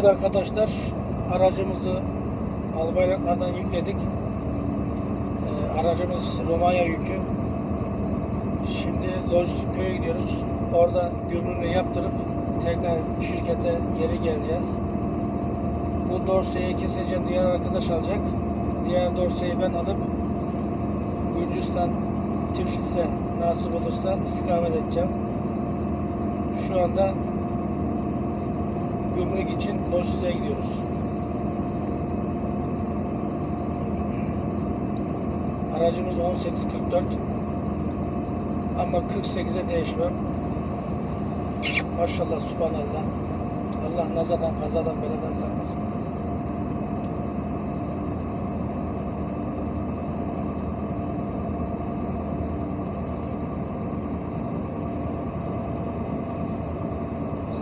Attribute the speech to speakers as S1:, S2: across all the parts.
S1: Evet arkadaşlar aracımızı albayraklardan yükledik. Ee, aracımız Romanya yükü. Şimdi lojistik köye gidiyoruz. Orada gümrüğünü yaptırıp tekrar şirkete geri geleceğiz. Bu dorseyi keseceğim diğer arkadaş alacak. Diğer dorseyi ben alıp Gürcistan Tiflis'e nasip olursa istikamet edeceğim. Şu anda gümrük için lojistiğe gidiyoruz. Aracımız 1844 ama 48'e değişmem. Maşallah subhanallah. Allah nazadan kazadan beladan saklasın.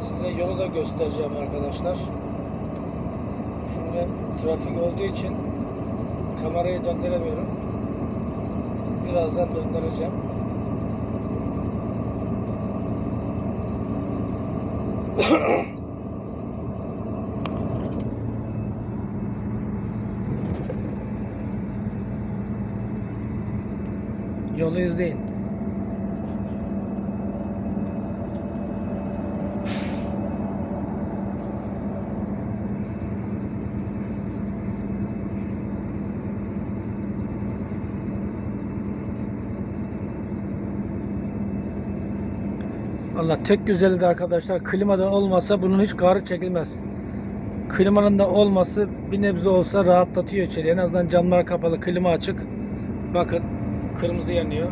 S1: Size yolu da göstereceğim arkadaşlar. Şimdi trafik olduğu için kamerayı döndüremiyorum. Birazdan döndüreceğim. Yolu izleyin. Valla tek güzeli de arkadaşlar klimada olmasa bunun hiç karı çekilmez. Klimanın da olması bir nebze olsa rahatlatıyor içeri. En azından camlar kapalı, klima açık. Bakın kırmızı yanıyor.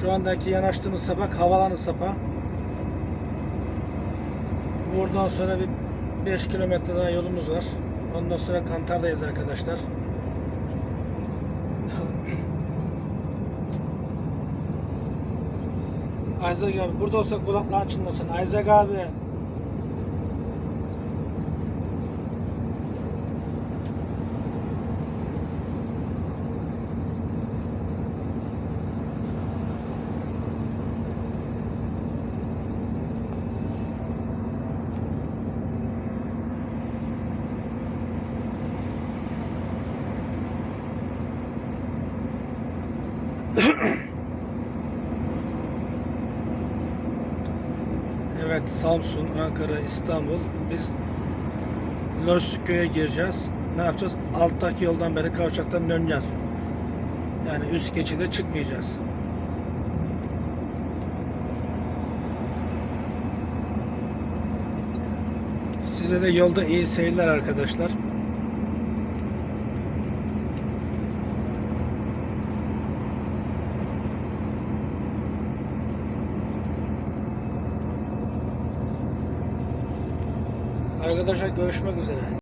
S1: Şu andaki yanaştığımız sapak havalanı sapa. Buradan sonra bir 5 kilometre daha yolumuz var. Ondan sonra Kantar'dayız arkadaşlar. Isaac abi burada olsa kulaklarını çınlasın. Isaac abi. Evet Samsun, Ankara, İstanbul. Biz Lojistiköy'e gireceğiz. Ne yapacağız? Alttaki yoldan beri kavşaktan döneceğiz. Yani üst geçide çıkmayacağız. Size de yolda iyi seyirler arkadaşlar. Arkadaşlar görüşmek üzere.